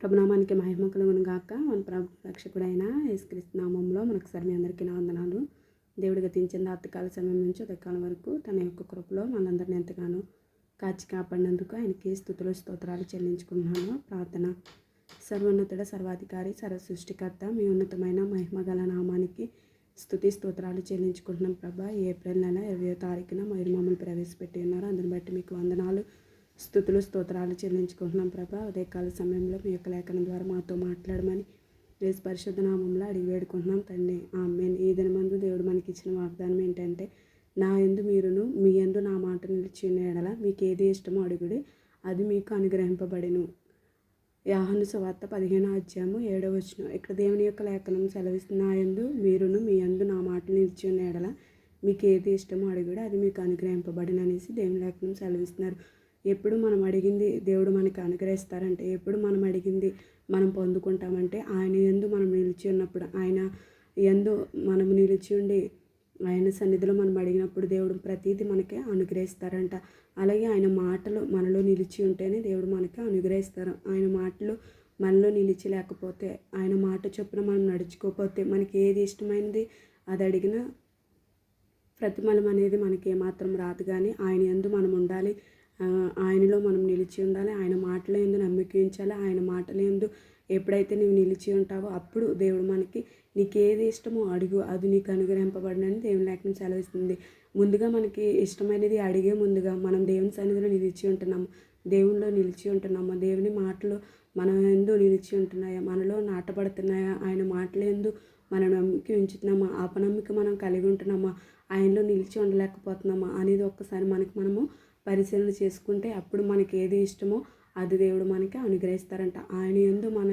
ప్రభునామానికి మహిమ కలుగును గాక. మన ప్రభు రక్షకుడైన యేసుక్రీస్తు నామంలో మనకు సరి మీ అందరికీ నా వందనాలు. దేవుడు గతించిన రాత్రికాల సమయం నుంచి ఉదయకాలం వరకు తన యొక్క కృపలో మనందరిని ఎంతగానో కాచి కాపాడినందుకు ఆయనకి స్థుతులు స్తోత్రాలు చెల్లించుకుంటున్నాను. ప్రార్థన. సర్వోన్నతుడ సర్వాధికారి సర్వ సృష్టికర్త మీ ఉన్నతమైన మహిమ గల నామానికి స్థుతి స్తోత్రాలు చెల్లించుకుంటున్నాం. ప్రభా ఏప్రిల్ నెల ఇరవై తారీఖున మీరు మమ్మల్ని ప్రవేశపెట్టి ఉన్నారు. అందుని బట్టి మీకు వందనాలు. స్థుతులు స్తోత్రాలు చెల్లించుకుంటున్నాం ప్రభా. ఉదయకాల సమయంలో మీ యొక్క లేఖనం ద్వారా మాతో మాట్లాడమని యేసు పరిశుద్ధ నామంలో అడిగి వేడుకుంటున్నాం తండ్రి. ఆమెన్. ఈ దినమందు దేవుడు మనకి ఇచ్చిన వాగ్దానం ఏంటంటే నా ఎందు మీరును మీ ఎందు నా మాట నిలిచిన ఎడల మీకు ఏది ఇష్టమో అడుగుడి అది మీకు అనుగ్రహింపబడిను. యాహను సువార్త పదిహేను అధ్యాయము ఏడవ వచ్చిన ఇక్కడ దేవుని యొక్క లేఖనం సెలవిస్తున్న నా యందు మీరును మీ యందు నా మాట నిలిచిన ఎడల మీకు ఏది ఇష్టమో అడుగుడు అది మీకు అనుగ్రహింపబడిన అనేసి దేవుని లేఖనం సెలవిస్తున్నారు. ఎప్పుడు మనం అడిగింది దేవుడు మనకి అనుగ్రహిస్తారంటే ఎప్పుడు మనం అడిగింది మనం పొందుకుంటామంటే ఆయన ఎందు మనం నిలిచి ఉన్నప్పుడు ఆయన ఎందు మనం నిలిచి ఉండి ఆయన సన్నిధిలో మనం అడిగినప్పుడు దేవుడు ప్రతీది మనకి అనుగ్రహిస్తారంట. అలాగే ఆయన మాటలు మనలో నిలిచి ఉంటేనే దేవుడు మనకి అనుగ్రహిస్తారు. ఆయన మాటలు మనలో నిలిచి లేకపోతే ఆయన మాట చొప్పున మనం నడుచుకోకపోతే మనకి ఏది ఇష్టమైనది అది అడిగినా ప్రతిఫలం అనేది మనకి ఏమాత్రం రాదు. కానీ ఆయన ఎందు మనం ఉండాలి ఆయనలో మనం నిలిచి ఉండాలి. ఆయన మాటల ఎందు నమ్మిక ఉంచాలి. ఆయన మాటల ఎందు ఎప్పుడైతే నువ్వు నిలిచి ఉంటావో అప్పుడు దేవుడు మనకి నీకు ఏది ఇష్టమో అడుగు. అది నీకు అనుగ్రహింపబడినని దేవుని లేఖనం సెలవిస్తుంది. ముందుగా మనకి ఇష్టమైనది అడిగే ముందుగా మనం దేవుని సన్నిధిలో నిలిచి ఉంటున్నాము. దేవునిలో నిలిచి ఉంటున్నాము. దేవుని మాటలు మన ఎందు నిలిచి ఉంటున్నాయా? మనలో నాటబడుతున్నాయా? ఆయన మాటలు ఎందు మనం నమ్మిక ఉంచుతున్నామా? అపనమ్మిక మనం కలిగి ఉంటున్నామా? ఆయనలో నిలిచి ఉండలేకపోతున్నామా? అనేది ఒక్కసారి మనకి మనము పరిశీలన చేసుకుంటే అప్పుడు మనకి ఏది ఇష్టమో అది దేవుడు మనకి అనుగ్రహిస్తారంట. ఆయన ఎందు మన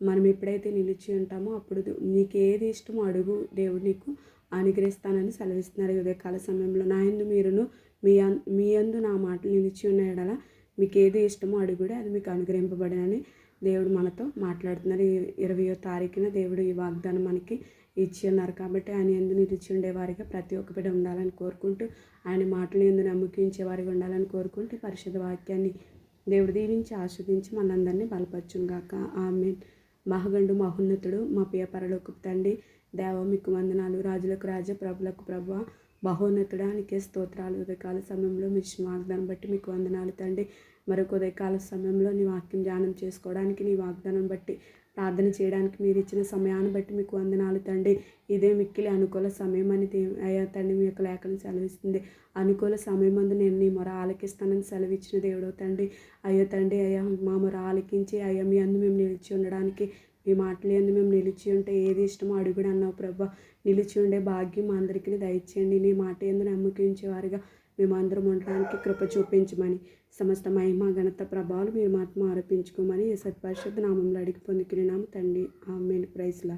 మనం ఎప్పుడైతే నిలిచి ఉంటామో అప్పుడు నీకు ఏది ఇష్టమో అడుగు దేవుడు నీకు అనుగ్రహిస్తానని సెలవిస్తున్నారు ఉదయకాల సమయంలో. నా ఎందు మీరును మీ మీ అందు నా మాటలు నిలిచి ఉన్న మీకు ఏది ఇష్టమో అడుగుడే అది మీకు అనుగ్రహింపబడినని దేవుడు మనతో మాట్లాడుతున్నారు. ఇరవయో తారీఖున దేవుడు ఈ వాగ్దానం మనకి ఇచ్చి ఉన్నారు. కాబట్టి ఆయన ఎందు నిలిచి ఉండేవారిగా ప్రతి ఒక్క బిడ్డ ఉండాలని కోరుకుంటూ ఆయన మాటలు ఎందు నమ్మకించే వారికి ఉండాలని కోరుకుంటూ పరిశుద్ధ వాక్యాన్ని దేవుడు దీవించి ఆస్వాదించి మనందరినీ బలపరచుగాక ఆమె మహగండు మహోన్నతుడు మా ప్రియ పరలోకి తండ్రి దేవ మీకు వందనాలు. రాజులకు రాజ ప్రభులకు ప్రభు మహోన్నతుడానికి స్తోత్రాలు. ఉదయకాల సమయంలో మీ ఇచ్చిన వాగ్దానం బట్టి మీకు వందనాలు తండ్రి. మరొక ఉదయకాల సమయంలో నీ వాక్యం ధ్యానం చేసుకోవడానికి నీ వాగ్దానం బట్టి ప్రార్థన చేయడానికి మీరు ఇచ్చిన సమయాన్ని బట్టి మీకు వందనాలు తండ్రి. ఇదే మిక్కిలి అనుకూల సమయం అని అయ్యా తండ్రి మీ యొక్క లేఖను సెలవిస్తుంది. అనుకూల సమయం అందు నేను నీ మొర ఆలకిస్తానని సెలవిచ్చిన దేవుడో తండ్రి. అయ్యో తండ్రి అయ్యా మా మొర ఆలకించి అయ్యా మీ అందు మేము నిలిచి ఉండడానికి మీ మాటలేని మేము నిలిచి ఉంటే ఏది ఇష్టమో అడుగుడు అన్నావు ప్రభా. నిలిచి ఉండే భాగ్యం అందరికీ దయచేయండి. నీ మాట ఎందు నమ్మకించేవారుగా మేమందరం ఉండడానికి కృప చూపించమని సమస్త మహిమ ఘనత ప్రభావాలు మీరు మాత్రం ఆరోపించుకోమని సత్పరిషత్ నామంలో అడిగి పొందుకున్నాము తండ్రి. ఆమె ప్రైజ్లా